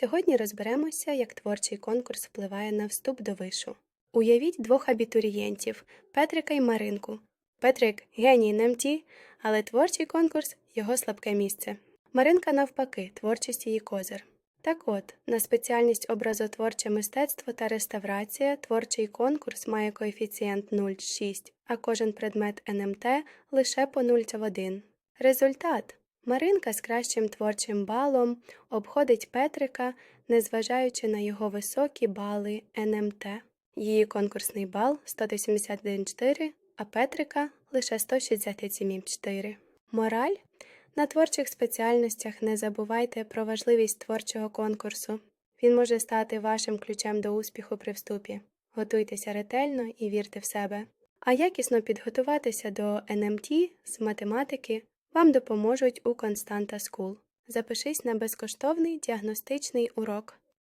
Сьогодні розберемося, як творчий конкурс впливає на вступ до вишу. Уявіть двох абітурієнтів Петрика і Маринку. Петрик геній НМТ, але творчий конкурс його слабке місце. Маринка, навпаки, творчість її козир. Так от, на спеціальність образотворче мистецтво та реставрація творчий конкурс має коефіцієнт 0,6, а кожен предмет НМТ лише по 0,1. Результат Маринка з кращим творчим балом обходить Петрика, незважаючи на його високі бали НМТ. Її конкурсний бал 181,4, а Петрика лише 167,4. Мораль на творчих спеціальностях не забувайте про важливість творчого конкурсу. Він може стати вашим ключем до успіху при вступі. Готуйтеся ретельно і вірте в себе. А якісно підготуватися до НМТ з математики вам допоможуть у Константа Скул. Запишись на безкоштовний діагностичний урок.